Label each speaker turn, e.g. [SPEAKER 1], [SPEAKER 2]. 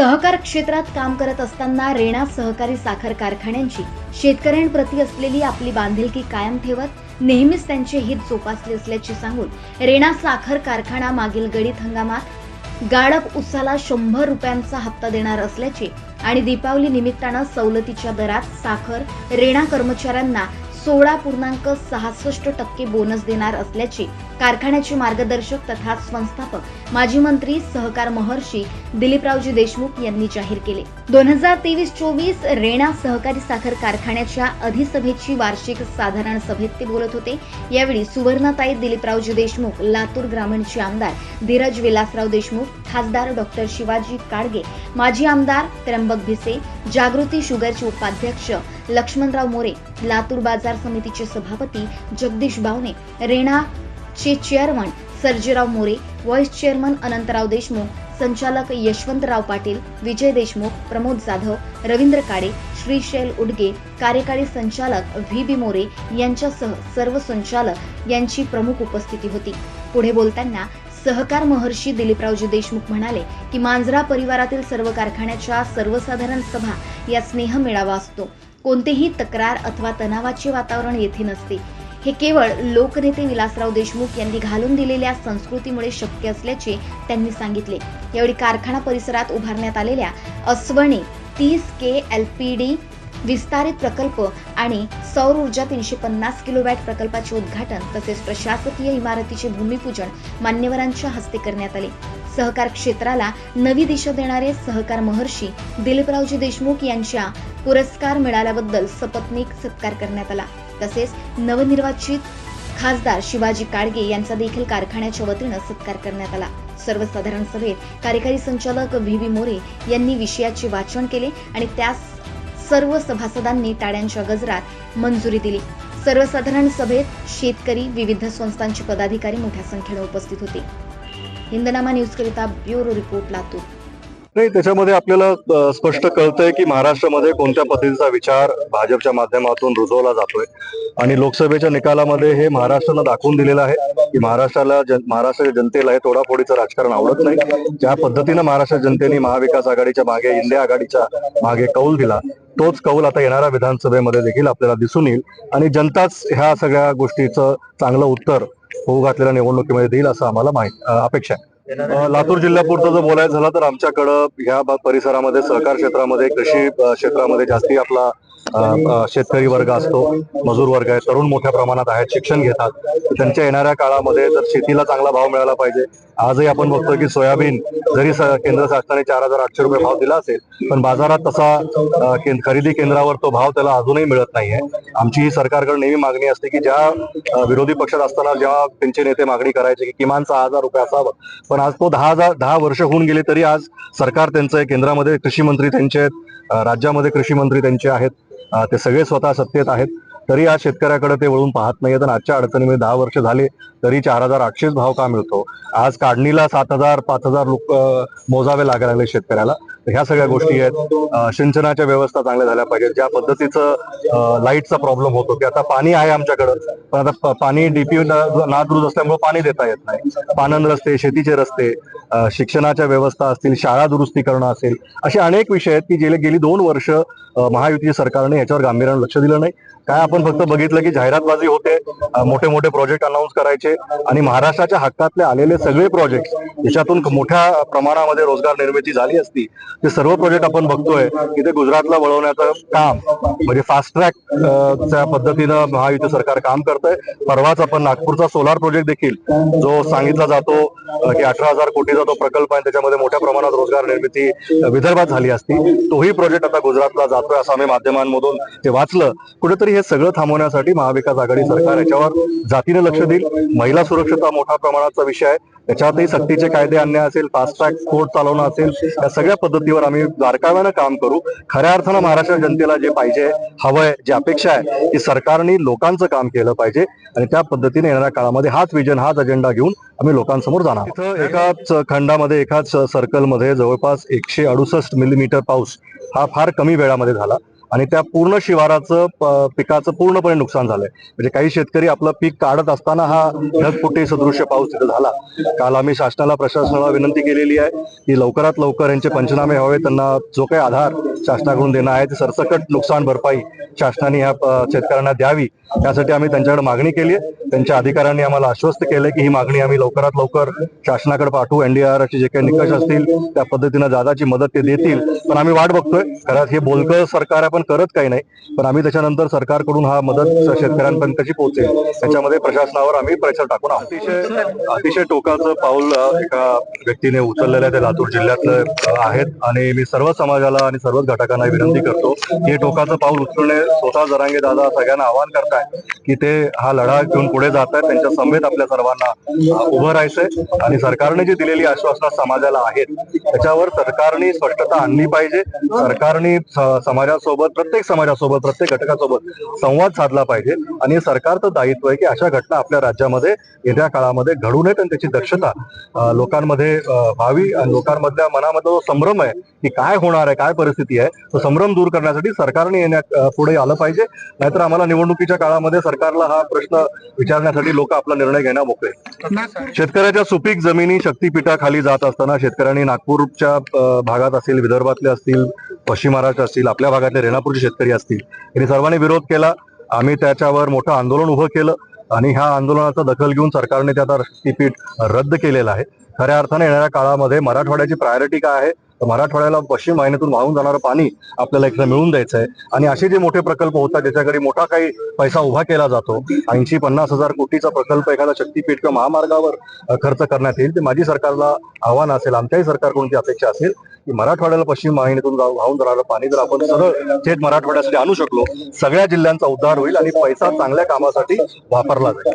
[SPEAKER 1] सहकार क्षेत्रात काम करत असताना रेणा सहकारी साखर कारखान्यांची शेतकऱ्यांप्रती असलेली आपली बांधिलकी कायम ठेवत नेहमीच त्यांचे हित जोपासले असल्याचे सांगून रेणा साखर कारखाना मागील गडीत हंगामात गाळप उसाला शंभर रुपयांचा हप्ता देणार असल्याचे आणि दीपावली निमित्तानं सवलतीच्या दरात साखर रेणा कर्मचाऱ्यांना सोळा पूर्णांक सहासष्ट टक्के बोनस देणार असल्याचे कारखान्याचे मार्गदर्शक तथा संस्थापक माजी मंत्री सहकार महर्षी दिलीपरावजी देशमुख यांनी जाहीर केले. दोन हजार तेवीस चोवीस रेणा सहकारी साखर कारखान्याच्या अधिसभेची वार्षिक साधारण सभेत ते बोलत होते. यावेळी सुवर्णाताई दिलीपरावजी देशमुख लातूर ग्रामीणचे आमदार धीरज विलासराव देशमुख खासदार डॉक्टर शिवाजी काडगे माजी आमदार त्र्यंबक भिसे जागृती शुगरचे उपाध्यक्ष लक्ष्मणराव मोरे लातूर बाजार समितीचे सभापती जगदीश बावणे रेणा चे chairman Sarjirao More vice chairman Anantrao Deshmukh संचालक यशवंतराव पाटील विजय देशमुख प्रमोद जाधव रवींद्र काडे श्रीशैल उडगे कार्यकारी संचालक व्ही बी मोरे यांच्यासह सर्व संचालक यांची प्रमुख उपस्थिती होती. पुढे बोलताना सहकार महर्षी दिलीपरावजी देशमुख म्हणाले की मांजरा परिवारातील सर्व कारखान्याच्या सर्वसाधारण सभा या स्नेह मेळावा असतो. कोणतेही तक्रार अथवा तणावाचे वातावरण येथे नसते. हे केवळ लोकनेते विलासराव देशमुख यांनी घालून दिलेल्या संस्कृतीमुळे शक्य असल्याचे त्यांनी सांगितले. यावेळी कारखाना परिसरात उभारण्यात आलेल्या अस्वणे तीस के एल पी डी विस्तारित प्रकल्प आणि सौर ऊर्जा तीनशे पन्नास किलोवॅट प्रकल्पाचे उद्घाटन तसेच प्रशासकीय इमारतीचे भूमिपूजन मान्यवरांच्या हस्ते करण्यात आले. सहकार क्षेत्राला नवी दिशा देणारे सहकार महर्षी दिलीपरावजी देशमुख यांच्या पुरस्कार मिळाल्याबद्दल सपत्नीक सत्कार करण्यात आला. तसेच नवनिर्वाचित खासदार शिवाजी काडगे यांचा देखील कारखान्याच्या वतीनं सत्कार करण्यात आला. सर्वसाधारण सभेत कार्यकारी संचालक व्ही व्ही मोरे यांनी विषयाचे वाचन केले आणि त्यास सर्व सभासदांनी टाळ्यांच्या गजरात मंजुरी दिली. सर्वसाधारण सभेत शेतकरी विविध संस्थांचे पदाधिकारी मोठ्या संख्येने उपस्थित होते. हिंदनामा न्यूजकरिता ब्युरो रिपोर्ट लातूर.
[SPEAKER 2] नाही त्याच्यामध्ये आपल्याला स्पष्ट कळतंय की महाराष्ट्रामध्ये कोणत्या पद्धतीचा विचार भाजपच्या माध्यमातून रुजवला जातोय आणि लोकसभेच्या निकालामध्ये हे महाराष्ट्रानं दाखवून दिलेलं आहे की महाराष्ट्राला जन- महाराष्ट्राच्या जनतेला हे तोडाफोडीचं राजकारण आवडत नाही. ज्या पद्धतीनं महाराष्ट्र जनतेने महाविकास आघाडीच्या मागे इंडिया आघाडीच्या मागे कौल दिला तोच कौल आता येणाऱ्या विधानसभेमध्ये देखील आपल्याला दिसून येईल. आणि जनताच ह्या सगळ्या गोष्टीचं चांगलं उत्तर होऊ घातलेल्या निवडणुकीमध्ये देईल असं आम्हाला माहीत अपेक्षा आहे. लातूर जिल्ह्यापुरतं जर बोलायचं झालं तर आमच्याकडं ह्या परिसरामध्ये सहकार क्षेत्रामध्ये कृषी क्षेत्रामध्ये जास्ती आपला शेतकरी वर्ग असतो मजूर वर्ग आहे तरुण मोठ्या प्रमाणात आहेत शिक्षण घेतात. त्यांच्या येणाऱ्या काळामध्ये जर शेतीला चांगला भाव मिळाला पाहिजे आजही आपण बघतोय की सोयाबीन जरी केंद्र शासनाने चार हजार आठशे रुपये भाव दिला असेल पण बाजारात तसा खरेदी केंद्रावर तो भाव त्याला अजूनही मिळत नाहीये. आमची ही सरकारकडे नेहमी मागणी असते की ज्या विरोधी पक्षात असताना जेव्हा त्यांचे नेते मागणी करायचे की किमान सहा हजार रुपये असावं पण आज तो दहा हजार दहा वर्ष होऊन गेले तरी आज सरकार त्यांचं आहे केंद्रामध्ये कृषी मंत्री त्यांचे आहेत राज्यामध्ये कृषी मंत्री त्यांचे आहेत ते सगळे स्वतः सत्तेत आहेत. तरी आज शेतकऱ्याकडे ते वळून पाहत नाही आणि आजच्या अडचणीमध्ये दहा वर्ष झाले तरी चार हजार आठशेच भाव का मिळतो? आज काढणीला सात हजार पाच हजार लोक मोजावे लागायला लागले शेतकऱ्याला. तर ह्या सगळ्या गोष्टी आहेत. सिंचनाच्या व्यवस्था चांगल्या झाल्या पाहिजेत. ज्या पद्धतीचं लाईटचा प्रॉब्लेम होतो की आता पाणी आहे आमच्याकडं पण आता पाणी डीपी नादृज असल्यामुळे पाणी देता येत नाही. पानन रस्ते शेतीचे रस्ते शिक्षणाच्या व्यवस्था असतील शाळा दुरुस्ती करणं असेल असे अनेक विषय आहेत की गेले गेली दोन वर्ष महायुतीच्या सरकारने याच्यावर गांभीर्यानं लक्ष दिलं नाही. काय आपण फक्त बघितलं की जाहिरातबाजी होते मोठे मोठे प्रोजेक्ट अनाऊन्स करायचे आणि महाराष्ट्राच्या हक्कातले आलेले सगळे प्रोजेक्ट याच्यातून मोठ्या प्रमाणामध्ये रोजगार निर्मिती झाली असती. ते सर्व प्रोजेक्ट आपण बघतोय की ते गुजरातला वळवण्याचं काम म्हणजे फास्ट ट्रॅक च्या पद्धतीनं महायुती सरकार काम करतंय. परवाच आपण नागपूरचा सोलार प्रोजेक्ट देखील जो सांगितला जातो की अठरा हजार कोटीचा तो प्रकल्प आहे त्याच्यामध्ये मोठ्या प्रमाणात रोजगार निर्मिती विदर्भात झाली असती. तोही प्रोजेक्ट आता गुजरातला जातोय असं आम्ही माध्यमांमधून ते वाचलं. कुठेतरी हे सगळं थांबवण्यासाठी महाविकास आघाडी सरकार याच्यावर जातीने लक्ष देईल. महिला सुरक्षता मोठ्या प्रमाणाचा विषय आहे. त्याच्यातही सक्तीचे कायदे आणणे असेल फास्ट ट्रॅक कोर्ट चालवणं असेल या सगळ्या पद्धतीवर आम्ही बारकाव्यानं काम करू. खऱ्या अर्थानं महाराष्ट्र जनतेला जे पाहिजे हवंय जी अपेक्षा आहे की सरकारने लोकांचं काम केलं पाहिजे आणि त्या पद्धतीने येणाऱ्या काळामध्ये हाच विजन हाच अजेंडा घेऊन आम्ही लोकांसमोर जाणार. इथं एकाच खंडामध्ये एकाच सर्कलमध्ये जवळपास एकशे अडुसष्ट मिलीमीटर पाऊस हा फार कमी वेळामध्ये झाला. आणि त्या पूर्ण शिवाराचं पिकाचं पूर्णपणे नुकसान झालंय. म्हणजे काही शेतकरी आपलं पीक काढत असताना हा ढगफुटी सदृश्य पाऊस तिथे झाला. काल आम्ही शासनाला प्रशासनाला विनंती केलेली आहे की लवकरात लवकर यांचे पंचनामे व्हावे त्यांना जो काही आधार शासनाकडून देणं आहे ते सरसकट नुकसान भरपाई शासनाने ह्या शेतकऱ्यांना द्यावी. त्यासाठी आम्ही त्यांच्याकडे मागणी केली आहे. त्यांच्या अधिकाऱ्यांनी आम्हाला आश्वस्त केलंय की ही मागणी आम्ही लवकरात लवकर शासनाकडे पाठवू. एनडीआरचे जे काही निकष असतील त्या पद्धतीनं दादाची मदत ते देतील. पण आम्ही वाट बघतोय. खरंच हे बोलकं सरकार आपण पण करत काही नाही. पण आम्ही त्याच्यानंतर सरकारकडून हा मदत शेतकऱ्यांपर्यंत कशी पोहोचेल. त्याच्यामध्ये प्रशासनावर आम्ही प्रेशर टाकून अतिशय अतिशय टोकाचं पाऊल एका व्यक्तीने उचललेलं आहे ते लातूर जिल्ह्यातलं आहेत. आणि मी सर्व समाजाला आणि सर्वच घटकांना विनंती करतो हे टोकाचं पाऊल उचलणे स्वतः जरांगे दादा सगळ्यांना आवाहन करताय की ते हा लढा घेऊन पुढे जात आहेत. त्यांच्या समेत आपल्या सर्वांना उभं राहायचंय. आणि सरकारने जी दिलेली आश्वासनं समाजाला आहेत त्याच्यावर सरकारने स्पष्टता आणली पाहिजे. सरकारने स- समाजासोबत प्रत्येक समाजासोबत प्रत्येक घटकासोबत संवाद साधला पाहिजे. आणि सरकारचं दायित्व आहे की अशा घटना आपल्या राज्यामध्ये येत्या काळामध्ये घडू नयेत आणि त्याची दक्षता लोकांमध्ये व्हावी आणि लोकांमधल्या मनामधला जो संभ्रम आहे की काय होणार आहे काय परिस्थिती आहे तो संभ्रम दूर करण्यासाठी सरकारने येण्या पुढे आलं पाहिजे. नाहीतर आम्हाला निवडणुकीच्या काळामध्ये सरकारला हा प्रश्न विचारण्यासाठी लोक आपला निर्णय घेण्या मोकळे. शेतकऱ्याच्या सुपीक जमिनी शक्तीपीठाखाली जात असताना शेतकऱ्यांनी नागपूरच्या भागात असतील असतील पश्चिम महाराष्ट्र असतील आपल्या भागातले रेणापूरचे शेतकरी असतील यांनी सर्वांनी विरोध केला. आम्ही त्याच्यावर मोठं आंदोलन उभं केलं आणि ह्या आंदोलनाचा दखल घेऊन सरकारने ते आता शक्तीपीठ रद्द केलेलं आहे. खऱ्या अर्थाने येणाऱ्या काळामध्ये मराठवाड्याची प्रायोरिटी काय आहे? तर मराठवाड्याला पश्चिम वाहिनीतून वाहून जाणारं पाणी आपल्याला एकदा मिळून द्यायचं आहे आणि असे जे मोठे प्रकल्प होतात ज्याच्याकडे मोठा काही पैसा उभा केला जातो ऐंशी पन्नास हजार कोटीचा प्रकल्प एखादा शक्तीपीठ किंवा महामार्गावर खर्च करण्यात येईल ते माझी सरकारला आव्हान असेल आमच्याही सरकारकडून ती अपेक्षा असेल. की मराठवाड्याला पश्चिम वाहिनीतून वाहून जाणारं पाणी जर आपण सरळ थेट मराठवाड्यासाठी आणू शकलो सगळ्या जिल्ह्यांचा उद्धार होईल आणि पैसा चांगल्या कामासाठी वापरला जाईल.